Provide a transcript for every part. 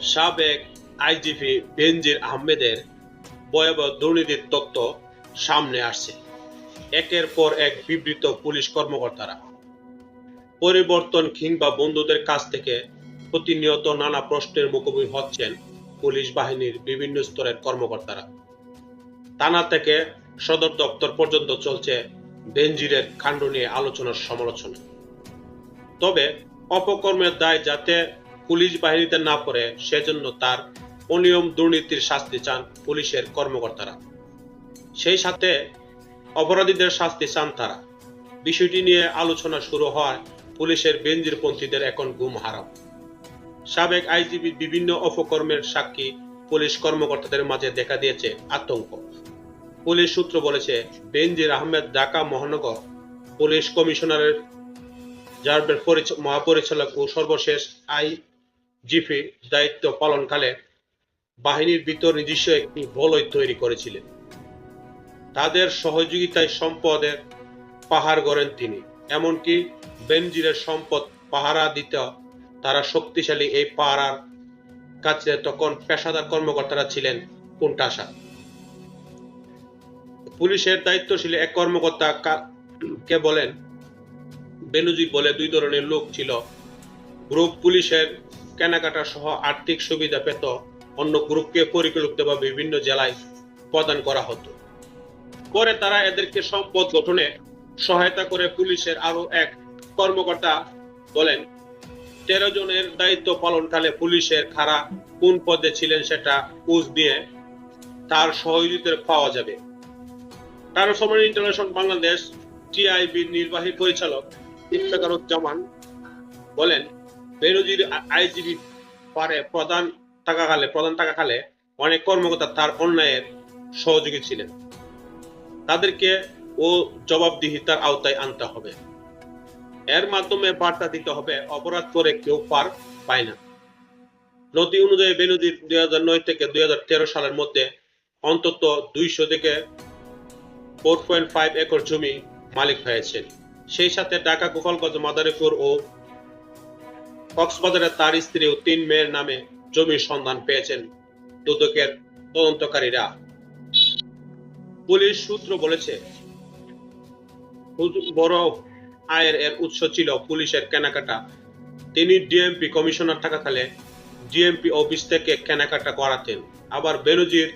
সাবেক আইজিপি বেনজির আহমেদের ভয়াবহ দুর্নীতির তথ্য সামনে আসছে। একের পর এক বিবৃত পুলিশ কর্মকর্তারা। পরিবর্তন কিংবা বন্ধুদের কাছ থেকে প্রতিনিয়ত নানা প্রশ্নের মুখোমুখি হচ্ছেন পুলিশ বাহিনীর বিভিন্ন স্তরের কর্মকর্তারা। থানা থেকে সদর দপ্তর পর্যন্ত চলছে বেনজিরের কাণ্ড নিয়ে আলোচনার সমালোচনা। তবে অপকর্মের দায় যাতে পুলিশ বাহিনীতে না পড়ে সেজন্য তার অনিয়ম দুর্নীতির শাস্তি চান পুলিশের কর্মকর্তারা। সেই সাথে অপরাধীদের শাস্তি চান তারা। বিষয়টি নিয়ে আলোচনা শুরু হওয়ায় পুলিশের বেঞ্জিরপন্থীদের এখন ঘুম হারাম। সাবেক আইজিবি বিভিন্ন অপকর্মের সাক্ষী পুলিশ কর্মকর্তাদের মাঝে দেখা দিয়েছে আতঙ্ক। পুলিশ সূত্র বলেছে, বেনজির আহমেদ ঢাকা মহানগর পুলিশ কমিশনারের পরিচ- মহাপরিচালক ও সর্বশেষ আইজিপি দায়িত্ব পালনকালে বাহিনীর ভিতর নিজস্ব একটি বলয় তৈরি করেছিলেন। তাদের সহযোগিতায় সম্পদের পাহাড় গড়েন তিনি, এমনকি বেনজিরের সম্পদ পাহারা দিতে তারা শক্তিশালী এই পাহারার কাছে তখন পেশাদার কর্মকর্তারা ছিলেন কুণ্ঠাসা পুলিশের দায়িত্বশীল এক কর্মকর্তা কে বলেন বেনুজি বলে দুই ধরনের লোক ছিল। গ্রুপ পুলিশের কেনাকাটা সহ আর্থিক সুবিধা পেত। অন্য গ্রুপকে পরিকল্পিতভাবে বিভিন্ন জেলায় প্রদান করা হতো। পরে তারা এদেরকে সম্পদ গঠনে সহায়তা করে পুলিশের আরও এক কর্মকর্তা বলেন, তেরো জনের দায়িত্ব পালনকালে পুলিশের খারা কোন পদে ছিলেন সেটা উজ দিয়ে তার সহযোগিতা পাওয়া যাবে। ট্রান্সফরমার ইন্টারন্যাশনাল বাংলাদেশ টিআইবির নির্বাহী পরিচালক ইফতেখারুজ্জামান বলেন বেরোজির আইজিবি পারে প্রধান থাকাকালে প্রধান থাকাকালে অনেক কর্মকর্তা তার অন্যায়ের সহযোগী ছিলেন। তাদেরকে ও জবাবদিহিতার আওতায় আনতে হবে। এর মাধ্যমে বার্তা দিতে হবে, অপরাধ করে কেউ পার পায় না। নথি অনুযায়ী বেনজির দুই হাজার নয় থেকে দুই হাজার তেরো সালের মধ্যে অন্তত দুইশো থেকে ফোর পয়েন্ট ফাইভ একর জমি মালিক হয়েছেন। সেই সাথে ঢাকা গোপালগঞ্জ, মাদারীপুর ও কক্সবাজারে তার স্ত্রী ও তিন মেয়ের নামে জমির সন্ধান পেয়েছেন দুদকের তদন্তকারীরা। পুলিশ সূত্র বলেছে বড় আয়ের এর উৎস ছিল পুলিশের কেনাকাটা। তিনি ডিএমপি কমিশনার থাকাকালে ডিএমপি অফিস থেকে কেনাকাটা করাতেন। আবার বেনজির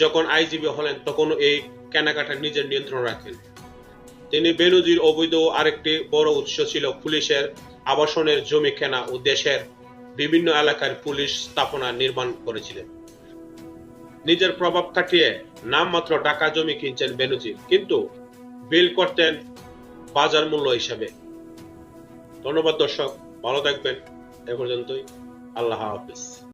যখন আইজিবি হলেন, তখন এই কেনাকাটা নিজের নিয়ন্ত্রণ রাখেন। তিনি বেনজির অবৈধ আরেকটি বড় উৎস ছিল পুলিশের আবাসনের জমি কেনা ও দেশের বিভিন্ন এলাকার পুলিশ স্থাপনা নির্মাণ করেছিলেন। নিজের প্রভাব খাটিয়ে নামমাত্র টাকা জমি কিনছেন বেনুজি কিন্তু বিল করতেন বাজার মূল্য হিসাবে। ধন্যবাদ দর্শক, ভালো থাকবেন। এ পর্যন্তই। আল্লাহ হাফিজ।